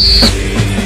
See.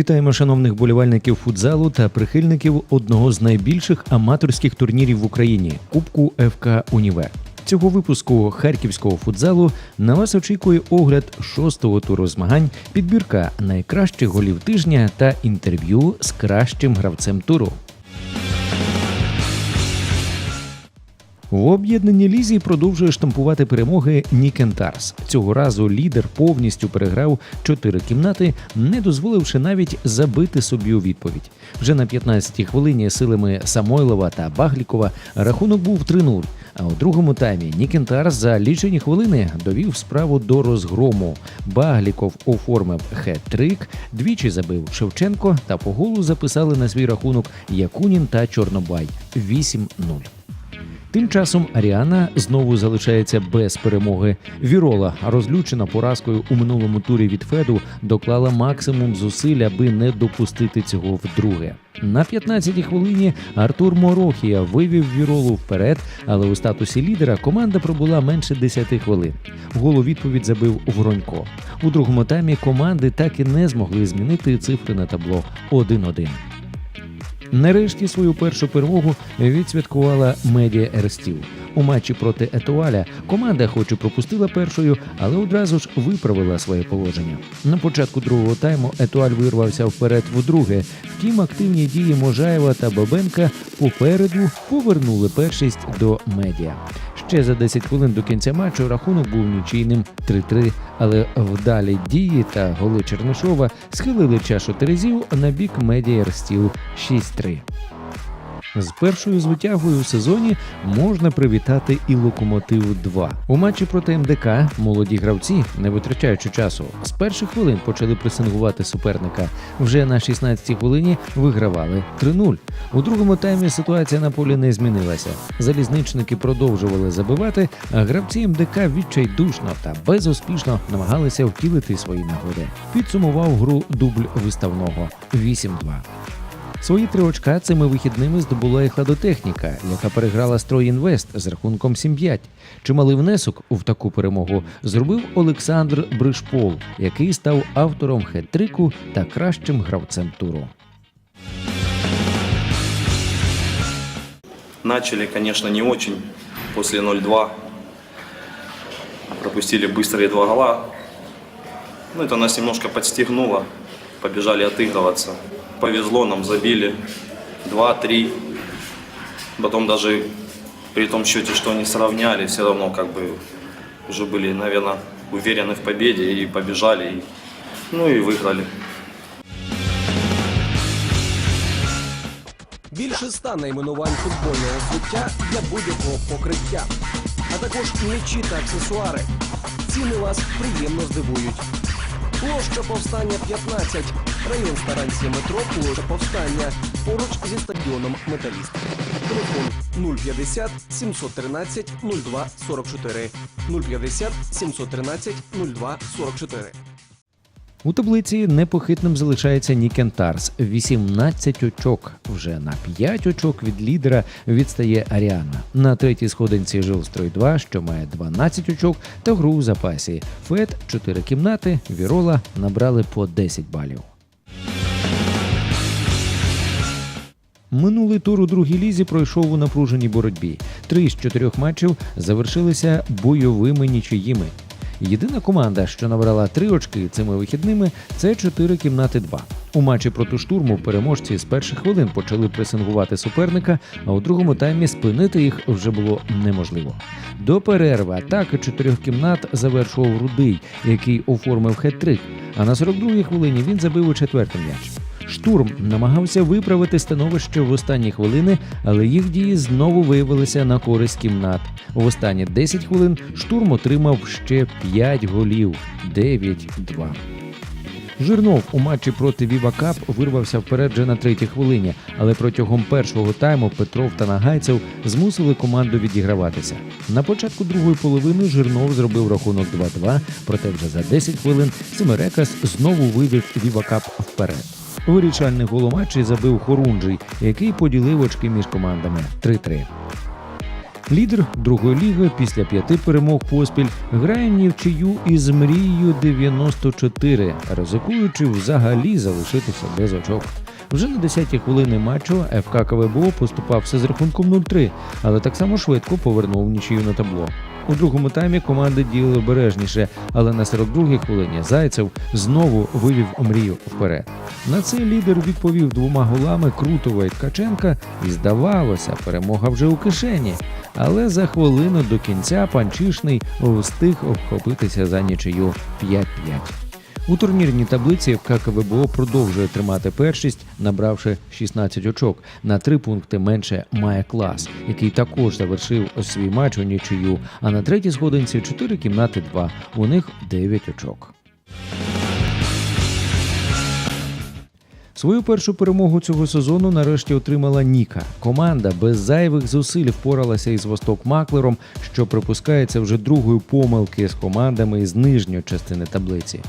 Вітаємо шановних болівальників футзалу та прихильників одного з найбільших аматорських турнірів в Україні Кубку ФК Універ. Цього випуску харківського футзалу на вас очікує огляд шостого туру змагань, підбірка найкращих голів тижня та інтерв'ю з кращим гравцем туру. В об'єднаній лізі продовжує штампувати перемоги Нікентарс. Цього разу лідер повністю переграв чотири кімнати, не дозволивши навіть забити собі у відповідь. Вже на 15-й хвилині силами Самойлова та Баглікова рахунок був 3-0. А у другому таймі Нікентарс за лічені хвилини довів справу до розгрому. Багліков оформив хет-трик, двічі забив Шевченко та по голу записали на свій рахунок Якунін та Чорнобай 8-0. Тим часом Аріана знову залишається без перемоги. Вірола, розлючена поразкою у минулому турі від Феду, доклала максимум зусиль, аби не допустити цього вдруге. На 15-й хвилині Артур Морохія вивів Віролу вперед, але у статусі лідера команда пробула менше 10 хвилин. Гол у відповідь забив Воронько. У другому таймі команди так і не змогли змінити цифри на табло 1-1. Нарешті свою першу перемогу відсвяткувала медіа Ерстіл. У матчі проти Етуаля команда хоч і пропустила першою, але одразу ж виправила своє положення. На початку другого тайму Етуаль вирвався вперед вдруге. Втім, активні дії Можаєва та Бабенка попереду повернули першість до медіа. Ще за 10 хвилин до кінця матчу рахунок був нічийним 3-3, але вдалі дії та голи Чернишова схилили чашу терезів на бік медіа Ерстіл 6-3. З першою звитягою у сезоні можна привітати і Локомотив 2 у матчі проти МДК. Молоді гравці, не витрачаючи часу, з перших хвилин почали пресингувати суперника. Вже на 16-й хвилині вигравали 3-0. У другому таймі ситуація на полі не змінилася. Залізничники продовжували забивати, а гравці МДК відчайдушно та безуспішно намагалися втілити свої нагоди. Підсумував гру дубль виставного 8-2. Свої три очка цими вихідними здобула і хладотехніка, яка переграла Стройінвест з рахунком 7-5. Чималий внесок в таку перемогу зробив Олександр Бришпол, який став автором хет-трику та кращим гравцем туру. Начали, конечно, не очень. После 0-2 пропустили быстрые два гола. Ну, это нас немножко подстегнуло. Побежали отыгрываться. Повезло, нам забили 2-3. Потом даже при том счете, что они сравняли, все равно как бы уже были, наверное, уверены в победе и побежали. И, ну и выиграли. Більше ста найменувань футбольного взуття для будь-якого покриття, а також м'ячі та аксесуари. Ціни вас приємно здивують. Площа повстання 15, район станції метро, площа повстання, поруч зі стадіоном Металіст. Телефон 050 713 02 44 050 713 02 44. У таблиці непохитним залишається Нікентарс 18 очок. Вже на 5 очок від лідера відстає Аріана. На третій сходинці Жилстрой 2, що має 12 очок, та гру у запасі. Фет 4 кімнати, Вірола набрали по 10 балів. Минулий тур у другій лізі пройшов у напруженій боротьбі. Три з чотирьох матчів завершилися бойовими нічиїми. Єдина команда, що набрала три очки цими вихідними, це чотири кімнати 2. У матчі проти штурму переможці з перших хвилин почали пресингувати суперника, а у другому таймі спинити їх вже було неможливо. До перерви атаки чотирьох кімнат завершував рудий, який оформив хет-трик. А на 42-й хвилині він забив у четвертий м'яч. Штурм намагався виправити становище в останні хвилини, але їх дії знову виявилися на користь кімнат. В останні 10 хвилин штурм отримав ще 5 голів 9-2. Жирнов у матчі проти Віва Кап вирвався вперед вже на третій хвилині, але протягом першого тайму Петров та Нагайцев змусили команду відіграватися. На початку другої половини Жирнов зробив рахунок 2-2, проте вже за 10 хвилин Семерекас знову вивів Віва Кап вперед. Вирішальний гол у матчі забив Хорунжий, який поділив очки між командами 3-3. Лідер другої ліги після п'яти перемог поспіль грає нівчию із мрією 94, ризикуючи взагалі залишитися без очок. Вже на 10-й хвилини матчу ФК КВБО поступався з рахунком 0-3, але так само швидко повернув нічию на табло. У другому таймі команди діяли обережніше, але на 42-й хвилині Зайцев знову вивів мрію вперед. На це лідер відповів двома голами Крутова і Ткаченка, і здавалося, перемога вже у кишені. Але за хвилину до кінця Панчишний встиг обхопитися за нічию 5-5. У турнірній таблиці ФК КВБО продовжує тримати першість, набравши 16 очок. На три пункти менше має клас, який також завершив свій матч у нічию. А на третій сходинці 4 кімнати 2. У них 9 очок. Свою першу перемогу цього сезону нарешті отримала Ніка. Команда без зайвих зусиль впоралася із Восток Маклером, що припускається вже другою помилки з командами із нижньої частини таблиці.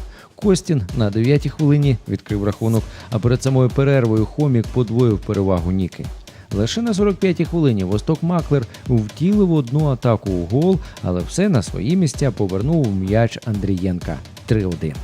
Костін на 9-й хвилині відкрив рахунок, а перед самою перервою Хомік подвоїв перевагу Ніки. Лише на 45-й хвилині Восток Маклер втілив одну атаку у гол, але все на свої місця повернув м'яч Андрієнка 3-1.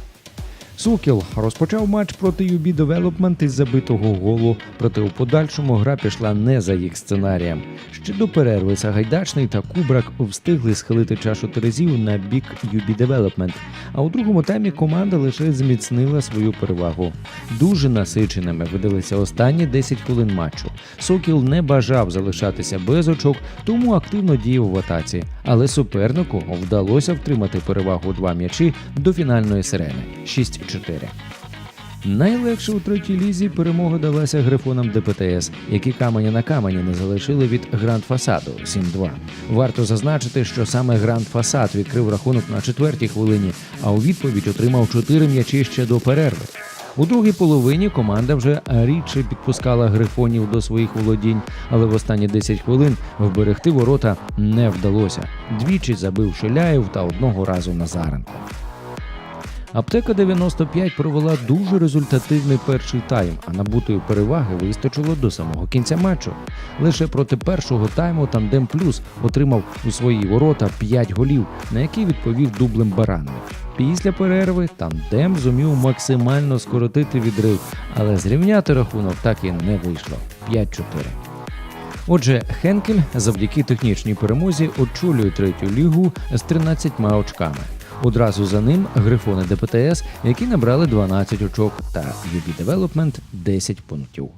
Сукіл розпочав матч проти UB Development із забитого голу, проте у подальшому гра пішла не за їх сценарієм. Ще до перерви Сагайдачний та Кубрак встигли схилити чашу терезів на бік UB Development, а у другому таймі команда лише зміцнила свою перевагу. Дуже насиченими видалися останні 10 хвилин матчу. Сокіл не бажав залишатися без очок, тому активно діяв в атаці, але супернику вдалося втримати перевагу два м'ячі до фінальної сирени 6-4. Найлегше у третій лізі перемога далася грифонам ДПТС, які камені на камені не залишили від Гранд Фасаду 7-2. Варто зазначити, що саме Гранд Фасад відкрив рахунок на четвертій хвилині, а у відповідь отримав чотири м'ячі ще до перерви. У другій половині команда вже рідше підпускала грифонів до своїх володінь, але в останні 10 хвилин вберегти ворота не вдалося. Двічі забив Шиляєв та одного разу Назаренко. Аптека 95 провела дуже результативний перший тайм, а набутої переваги вистачило до самого кінця матчу. Лише проти першого тайму Тандем Плюс отримав у свої ворота 5 голів, на які відповів дублем Баранов. Після перерви тандем зумів максимально скоротити відрив, але зрівняти рахунок так і не вийшло 5-4. Отже, Хенкель завдяки технічній перемозі очолює третю лігу з 13 очками. Одразу за ним грифони ДПТС, які набрали 12 очок, та UB Development 10 пунктів.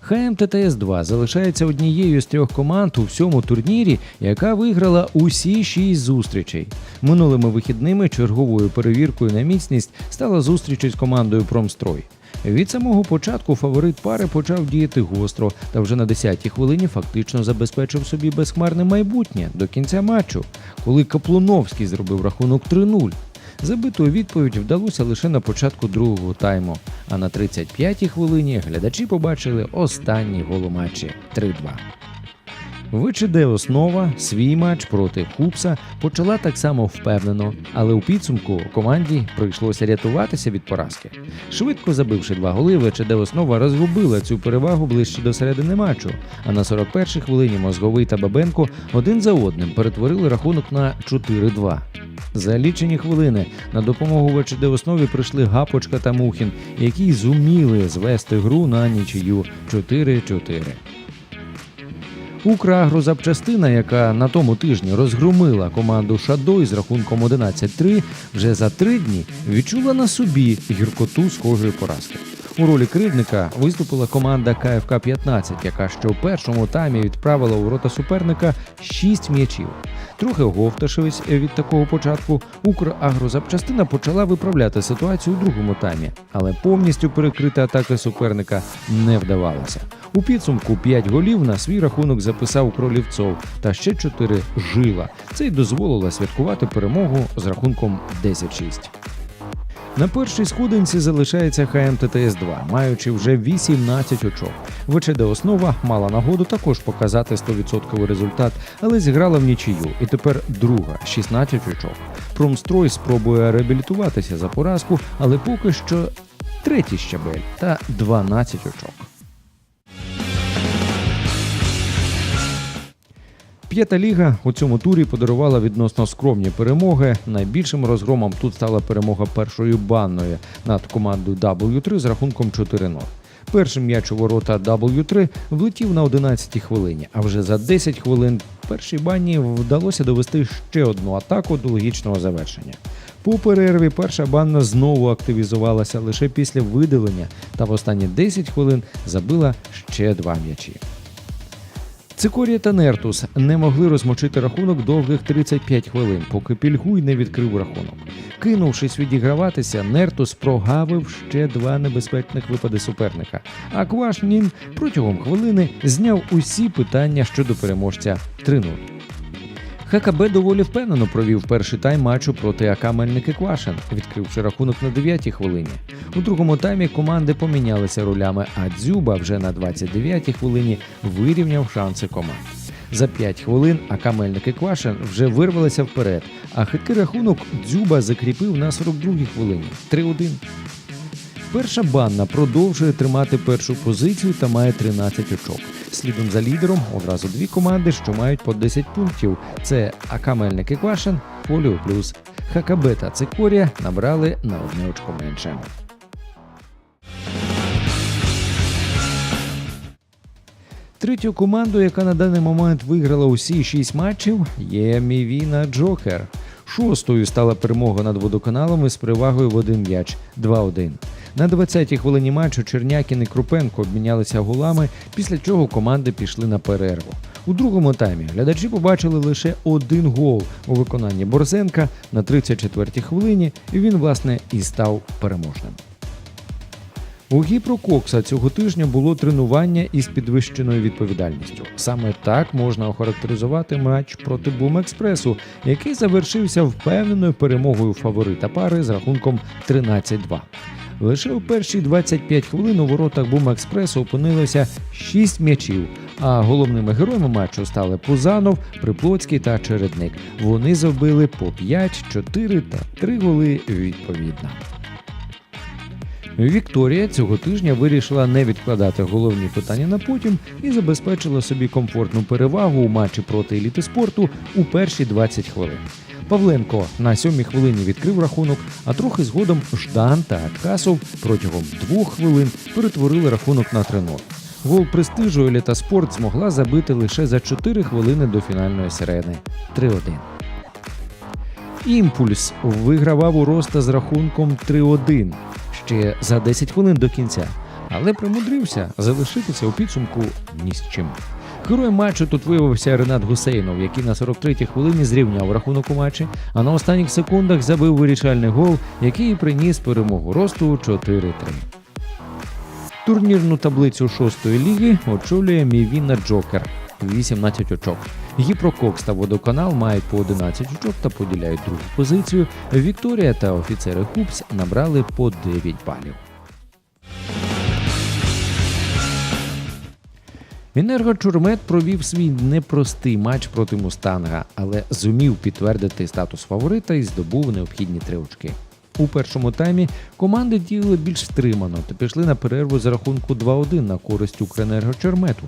ХМТТС 2 залишається однією з трьох команд у всьому турнірі, яка виграла усі шість зустрічей. Минулими вихідними черговою перевіркою на міцність стала зустріч із командою Промстрой. Від самого початку фаворит пари почав діяти гостро та вже на 10-й хвилині фактично забезпечив собі безхмарне майбутнє до кінця матчу, коли Каплуновський зробив рахунок 3-0. Забиту відповідь вдалося лише на початку другого тайму, а на 35-й хвилині глядачі побачили останній гол у матчі 3-2. ВЧД основа свій матч проти Купса почала так само впевнено, але у підсумку команді прийшлося рятуватися від поразки. Швидко забивши два голи, ВЧД основа розгубила цю перевагу ближче до середини матчу. А на 41-й хвилині Мозговий та Бабенко один за одним перетворили рахунок на 4-2. За лічені хвилини на допомогу ВЧД основі прийшли Гапочка та Мухін, які зуміли звести гру на нічию 4-4. Украгрозапчастина, яка на тому тижні розгромила команду Шадой з рахунком 11-3, вже за три дні відчула на собі гіркоту схожої поразки. У ролі кривдника виступила команда КФК 15, яка ще у першому таймі відправила у рота суперника 6 м'ячів. Трохи оговтавшись від такого початку, Украгрозапчастина почала виправляти ситуацію у другому таймі, але повністю перекрити атаки суперника не вдавалося. У підсумку 5 голів на свій рахунок записав Кролівцов та ще 4 жила. Це й дозволило святкувати перемогу з рахунком 10-6. На першій сходинці залишається ХМТТС 2 маючи вже 18 очок. ВЧД основа мала нагоду також показати 100% результат, але зіграла в нічию, і тепер друга 16 очок. Промстрой спробує реабілітуватися за поразку, але поки що третій щабель та 12 очок. П'ята ліга у цьому турі подарувала відносно скромні перемоги. Найбільшим розгромом тут стала перемога першої банної над командою W3 з рахунком 4-0. Перший м'яч у ворота W3 влетів на 11-й хвилині, а вже за 10 хвилин першій бані вдалося довести ще одну атаку до логічного завершення. По перерві перша банна знову активізувалася лише після видалення та в останні 10 хвилин забила ще два м'ячі. Цикорія та Нертус не могли розмочити рахунок довгих 35 хвилин, поки Пільгуй не відкрив рахунок. Кинувшись відіграватися, Нертус прогавив ще два небезпечних випади суперника. А Квашнін протягом хвилини зняв усі питання щодо переможця 3-0. ХКБ доволі впевнено провів перший тайм матчу проти АК Мельники Квашин, відкривши рахунок на 9-й хвилині. У другому таймі команди помінялися ролями, а Дзюба вже на 29-й хвилині вирівняв шанси команд. За 5 хвилин АК Мельники Квашин вже вирвалися вперед, а хиткий рахунок Дзюба закріпив на 42-й хвилині 3-1. Перша банна продовжує тримати першу позицію та має 13 очок. Слідом за лідером одразу дві команди, що мають по 10 пунктів. Це АК Мельник Квашин, Поліо Плюс. ХКБ та Цикорія набрали на одне очко менше. Третю команду, яка на даний момент виграла усі шість матчів, є Мівіна Джокер. Шостою стала перемога над водоканалом із перевагою в один м'яч 2-1. На 20-й хвилині матчу Чернякін і Крупенко обмінялися голами, після чого команди пішли на перерву. У другому таймі глядачі побачили лише один гол у виконанні Борзенка на 34-й хвилині, і він, власне, і став переможним. У Гіпрококса цього тижня було тренування із підвищеною відповідальністю. Саме так можна охарактеризувати матч проти Бум-Експресу, який завершився впевненою перемогою фаворита пари з рахунком 13-2. Лише у перші 25 хвилин у воротах Бум-Експресу опинилося 6 м'ячів, а головними героями матчу стали Пузанов, Приплоцький та Чередник. Вони забили по 5, 4 та 3 голи відповідно. Вікторія цього тижня вирішила не відкладати головні питання на потім і забезпечила собі комфортну перевагу у матчі проти еліти спорту у перші 20 хвилин. Павленко на сьомій хвилині відкрив рахунок, а трохи згодом Ждан та Аткасов протягом двох хвилин перетворили рахунок на 3-0. Гол престижу еліта спорт змогла забити лише за 4 хвилини до фінальної сирени 3-1. Імпульс вигравав у Роста з рахунком 3-1 ще за 10 хвилин до кінця, але примудрився залишитися у підсумку ні з чим. Героєм матчу тут виявився Ренат Гусейнов, який на 43-й хвилині зрівняв рахунок у матчі, а на останніх секундах забив вирішальний гол, який приніс перемогу росту 4-3. Турнірну таблицю шостої ліги очолює Мівіна Джокер 18 очок. Гіпрококс та водоканал мають по 11 очок та поділяють другу позицію. Вікторія та офіцери Хупс набрали по 9 балів. Енергочурмет провів свій непростий матч проти Мустанга, але зумів підтвердити статус фаворита і здобув необхідні три очки. У першому таймі команди діяли більш стримано та пішли на перерву за рахунку 2-1 на користь Укренергочермету.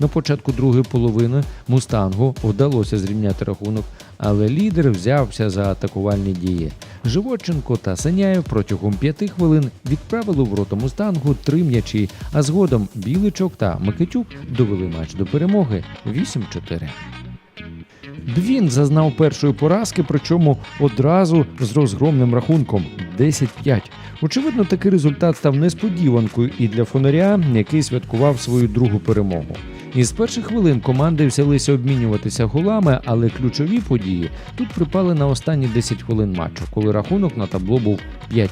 На початку другої половини Мустангу вдалося зрівняти рахунок, але лідер взявся за атакувальні дії. Живоченко та Саняєв протягом п'яти хвилин відправили в рота Мустангу три м'ячі, а згодом Біличок та Микитюк довели матч до перемоги 8-4. Бвін зазнав першої поразки, причому одразу з розгромним рахунком 10-5. Очевидно, такий результат став несподіванкою і для фонаря, який святкував свою другу перемогу. Із перших хвилин команди взялися обмінюватися голами, але ключові події тут припали на останні 10 хвилин матчу, коли рахунок на табло був 5-5.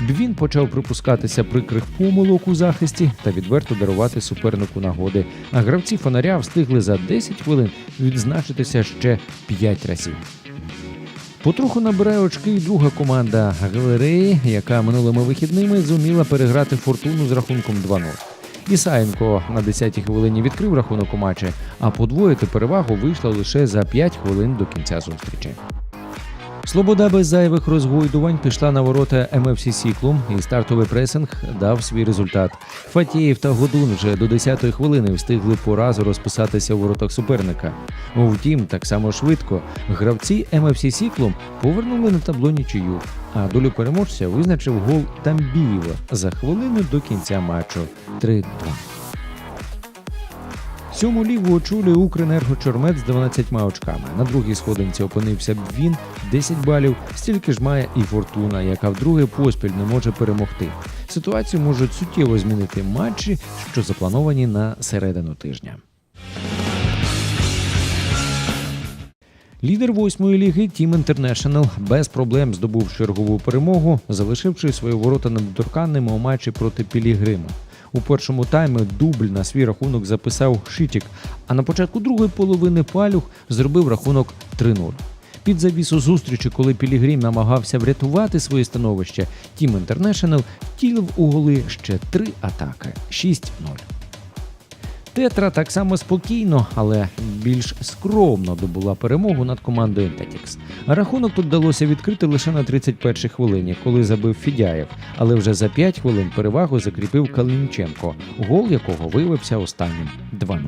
Бвін почав припускатися прикрих помилок у захисті та відверто дарувати супернику нагоди. А гравці фонаря встигли за 10 хвилин відзначитися ще 5 разів. Потроху набирає очки і друга команда Галереї, яка минулими вихідними зуміла переграти фортуну з рахунком 2-0. Ісаєнко на 10-й хвилині відкрив рахунок у матчі, а подвоїти перевагу вийшло лише за 5 хвилин до кінця зустрічі. Слобода без зайвих розгойдувань пішла на ворота МФС Сіклум, і стартовий пресинг дав свій результат. Фатєєв та Годун вже до 10-ї хвилини встигли по разу розписатися у воротах суперника. Втім, так само швидко гравці МФС Сіклум повернули на табло нічию, а долю переможця визначив гол Тамбієва за хвилину до кінця матчу 3-2. Сьому лігу очолює Укренерго Чормет з 12 очками. На другій сходинці опинився Бвін 10 балів. Стільки ж має і Фортуна, яка вдруге поспіль не може перемогти. Ситуацію можуть суттєво змінити матчі, що заплановані на середину тижня. Лідер восьмої ліги Тім Інтернешнл без проблем здобув чергову перемогу, залишивши свої ворота недоторканними у матчі проти Пілігриму. У першому таймі дубль на свій рахунок записав Шитік, а на початку другої половини Палюх зробив рахунок 3-0. Під завісу зустрічі, коли Пілігрім намагався врятувати своє становище, Тім Інтернешнл втілив у голи ще три атаки 6-0. Тетра так само спокійно, але більш скромно добула перемогу над командою Entetics. Рахунок тут вдалося відкрити лише на 31-й хвилині, коли забив Фідяєв, але вже за 5 хвилин перевагу закріпив Калінченко, гол якого виявився останнім 2-0.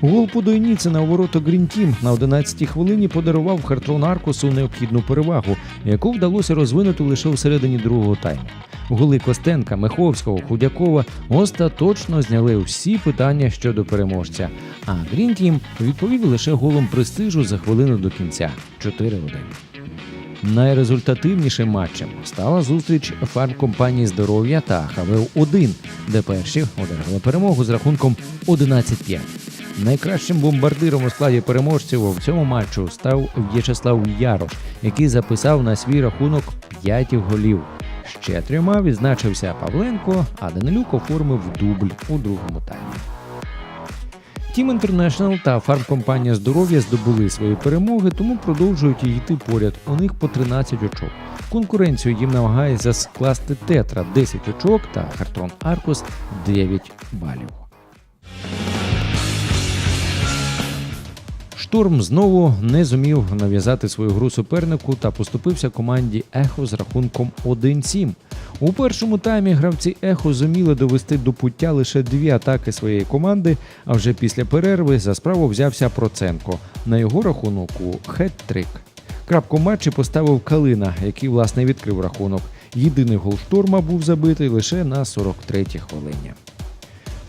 Гол Подойніцина у ворота Грінтім на 11-й хвилині подарував Хартрон Аркусу необхідну перевагу, яку вдалося розвинути лише у середині другого тайму. Голи Костенка, Миховського, Худякова остаточно зняли всі питання щодо переможця. А Грінтім відповів лише голом престижу за хвилину до кінця 4-1. Найрезультативнішим матчем стала зустріч фармкомпанії здоров'я та ХВУ 1 де перші одержали перемогу з рахунком 11-5. Найкращим бомбардиром у складі переможців у цьому матчу став В'ячеслав Ярош, який записав на свій рахунок 5 голів. Ще трьома відзначився Павленко, а Данилюк оформив дубль у другому таймі. Тім International та фармкомпанія здоров'я здобули свої перемоги, тому продовжують йти поряд. У них по 13 очок. Конкуренцію їм намагається скласти Тетра 10 очок та Хартрон Аркус 9 балів. Шторм знову не зумів нав'язати свою гру супернику та поступився команді Ехо з рахунком 1-7. У першому таймі гравці Ехо зуміли довести до пуття лише дві атаки своєї команди, а вже після перерви за справу взявся Проценко. На його рахунку хет-трик. Крапку матчі поставив Калина, який власне відкрив рахунок. Єдиний гол шторма був забитий лише на 43-й хвилині.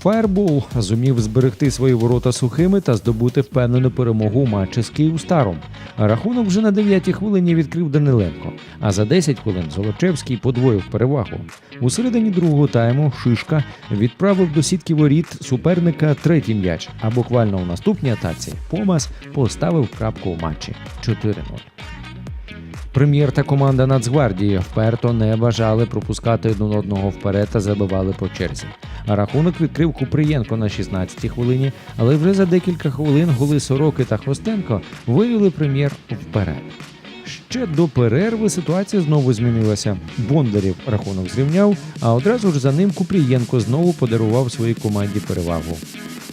Фаербол зумів зберегти свої ворота сухими та здобути впевнену перемогу у матчі з Київстаром. Рахунок вже на 9-й хвилині відкрив Даниленко, а за 10 хвилин Золочевський подвоїв перевагу. У середині другого тайму Шишка відправив до сітки воріт суперника третій м'яч, а буквально у наступній атаці Помас поставив крапку у матчі 4-0. Прем'єр та команда Нацгвардії вперто не бажали пропускати один одного вперед та забивали по черзі. Рахунок відкрив Куприєнко на 16-й хвилині, але вже за декілька хвилин голи Сороки та Хвостенко вивели прем'єр вперед. Ще до перерви ситуація знову змінилася. Бондарів рахунок зрівняв, а одразу ж за ним Купрієнко знову подарував своїй команді перевагу.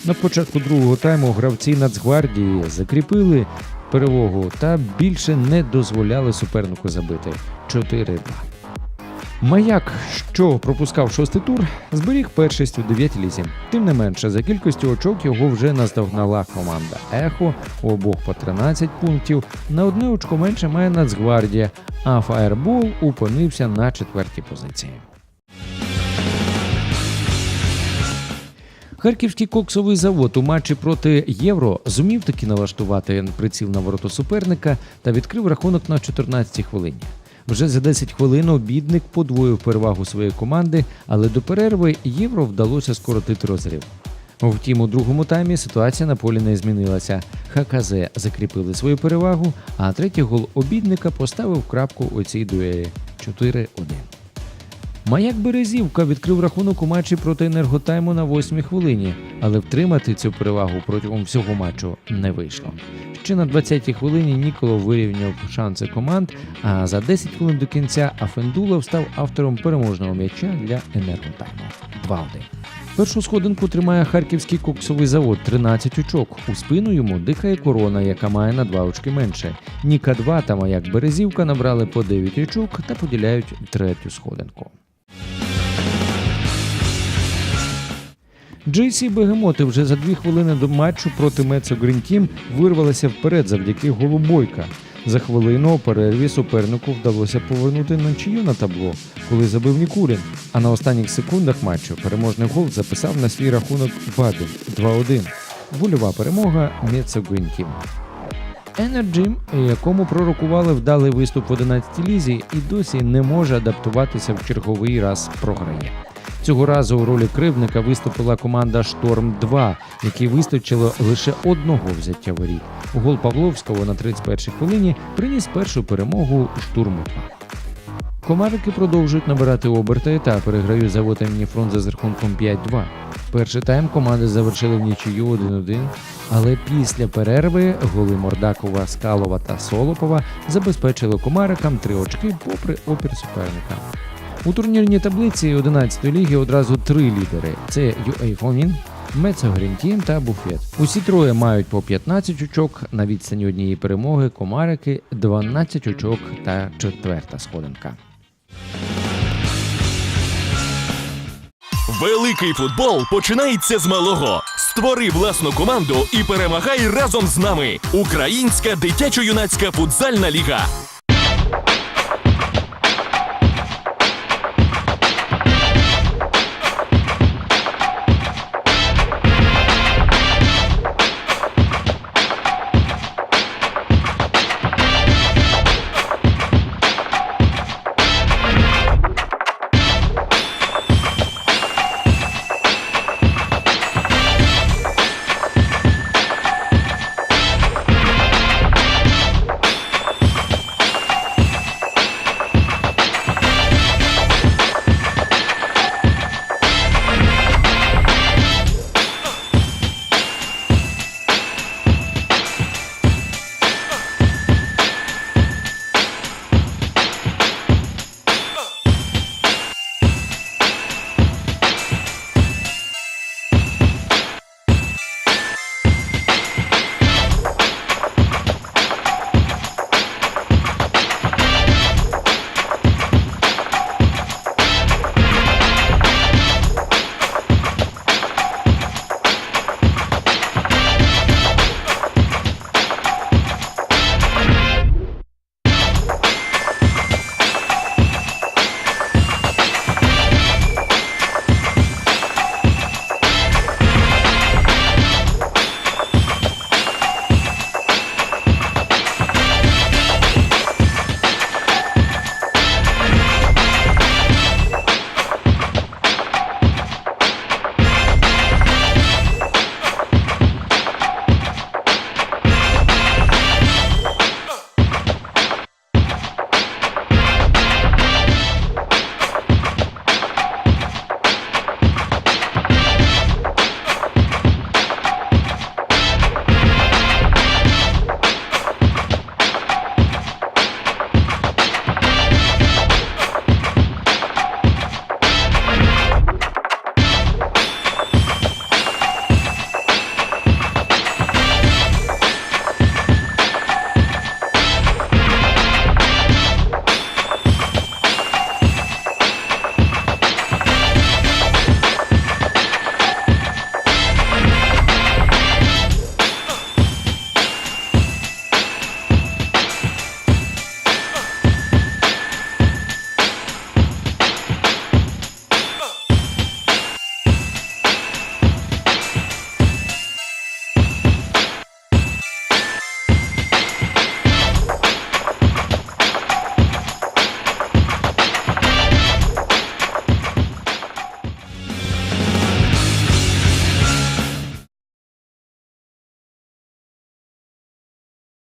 На початку другого тайму гравці Нацгвардії закріпили перевагу та більше не дозволяли супернику забити 4-2. Маяк, що пропускав шостий тур, зберіг першість у дев'ятій лізі. Тим не менше, за кількістю очок його вже наздогнала команда Ехо у обох по 13 пунктів. На одне очко менше має Нацгвардія, а Фаербол опинився на четвертій позиції. Харківський коксовий завод у матчі проти Євро зумів таки налаштувати приціл на ворота суперника та відкрив рахунок на 14-й хвилині. Вже за 10 хвилин обідник подвоїв перевагу своєї команди, але до перерви євро вдалося скоротити розрив. Втім, у другому таймі ситуація на полі не змінилася. ХКЗ закріпили свою перевагу, а третій гол обідника поставив крапку у цій дуелі 4-1. Маяк Березівка відкрив рахунок у матчі проти енерготайму на 8 хвилині, але втримати цю перевагу протягом всього матчу не вийшло. Ще на 20-й хвилині Ніколов вирівняв шанси команд, а за 10 хвилин до кінця Афендулов став автором переможного м'яча для енерготайму 2-1. Першу сходинку тримає харківський коксовий завод 13 очок. У спину йому дихає корона, яка має на 2 очки менше. Ніка 2 та маяк Березівка набрали по 9 очок та поділяють третю сходинку. JC Бегемоти вже за дві хвилини до матчу проти Мецо Team вирвалися вперед завдяки голу Бойка. За хвилину у перерві супернику вдалося повернути нічию на табло, коли забив Нікулін. А на останніх секундах матчу переможний гол записав на свій рахунок Бабін 2-1. Вольова перемога Мецо Team. Енерджім, якому пророкували вдалий виступ в 11 лізі, і досі не може адаптуватися в черговий раз програє. Цього разу у ролі кривника виступила команда Шторм 2, якій вистачило лише одного взяття воріт. Гол Павловського на 31-й хвилині приніс першу перемогу штурму Комарики продовжують набирати оберти та переграють завод імені Фрунзе з рахунком 5-2. Перший тайм команди завершили в нічию 1-1, але після перерви голи Мордакова, Скалова та Солопова забезпечили комарикам три очки попри опір суперника. У турнірній таблиці 11-ї ліги одразу три лідери: це UA Фонін, Мецо Грінтім та Буфет. Усі троє мають по 15 очок на відстані однієї перемоги. Комарики 12 очок та четверта сходинка. Великий футбол починається з малого. Створи власну команду і перемагай разом з нами. Українська дитячо-юнацька футзальна ліга.